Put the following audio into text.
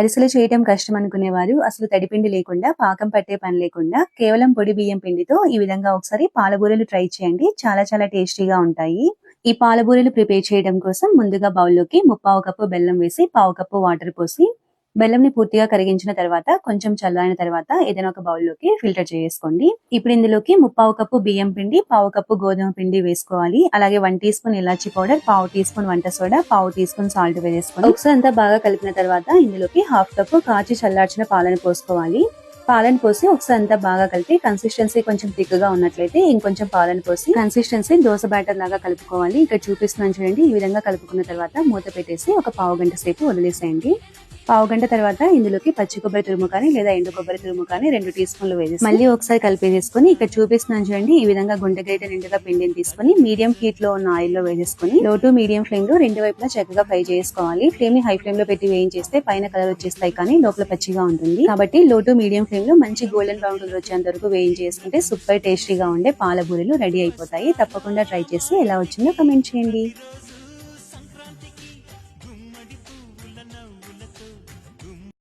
అరిసెలు చేయటం కష్టం అనుకునేవారు. అసలు తడిపిండి లేకుండా పాకం పట్టే పని లేకుండా కేవలం పొడి బియ్యం పిండితో ఈ విధంగా ఒకసారి పాలబూరెలు ట్రై చేయండి. చాలా చాలా టేస్టీగా ఉంటాయి. ఈ పాలబూరెలు ప్రిపేర్ చేయడం కోసం ముందుగా బౌల్లోకి ముప్పావు కప్పు బెల్లం వేసి పావు కప్పు వాటర్ పోసి బెల్లంని పూర్తిగా కరిగించిన తర్వాత కొంచెం చల్లారిన తర్వాత ఏదైనా ఒక బౌల్లోకి ఫిల్టర్ చేసుకోండి ఇప్పుడు ఇందులోకి ముప్పావు కప్పు బియ్యం పిండి పావు కప్పు గోధుమ పిండి వేసుకోవాలి. అలాగే వన్ టీ స్పూన్ ఇలాచి పౌడర్ పావు టీ స్పూన్ వంట సోడా పావు టీ స్పూన్ సాల్ట్ వేసుకోండి ఒకసారి అంతా బాగా కలిపిన తర్వాత ఇందులోకి హాఫ్ కప్పు కాచి చల్లార్చిన పాలను పోసుకోవాలి. పాలను పోసి ఒకసారి అంతా బాగా కలిపి కన్సిస్టెన్సీ కొంచెం థిక్గా ఉన్నట్లయితే ఇంకొంచెం పాలను పోసి కన్సిస్టెన్సీ దోశ బ్యాటర్ లాగా కలుపుకోవాలి. ఇక్కడ చూపిస్తున్నాను చూడండి ఈ విధంగా కలుపుకున్న తర్వాత మూత పెట్టేసి ఒక పావు గంట సేపు వదిలేసేయండి. పావు గంట తర్వాత ఇందులోకి పచ్చి కొబ్బరి తురుము కానీ లేదా ఎండు కొబ్బరి తురుము కానీ రెండు టీ స్పూన్లు వేసేసి మళ్ళీ ఒకసారి కలిపేసేసుకుని ఇక్కడ చూపిస్తున్నాను చూడండి ఈ విధంగా గుండె గుండెగైతే నిండుగా పిండిని తీసుకొని మీడియం హీట్లో ఉన్న ఆయిల్లో వేసేసుకొని లో టు మీడియం ఫ్లేమ్లో రెండు వైపులా చక్కగా ఫ్రై చేసుకోవాలి. ఫ్లేమ్ని హై ఫ్లేమ్లో పెట్టి వేయించేస్తే పైన కలర్ వచ్చేస్తాయి కానీ లోపల పచ్చిగా ఉంటుంది. కాబట్టి లో టు మీడియం ఫ్లేమ్లో మంచి గోల్డెన్ బ్రౌన్ కలర్ వచ్చేంత వరకు వేయించేసుకుంటే సూపర్ టేస్టీగా ఉండే పాల బూరెలు రెడీ అయిపోతాయి. తప్పకుండా ట్రై చేసి ఎలా వచ్చిందో కమెంట్ చేయండి.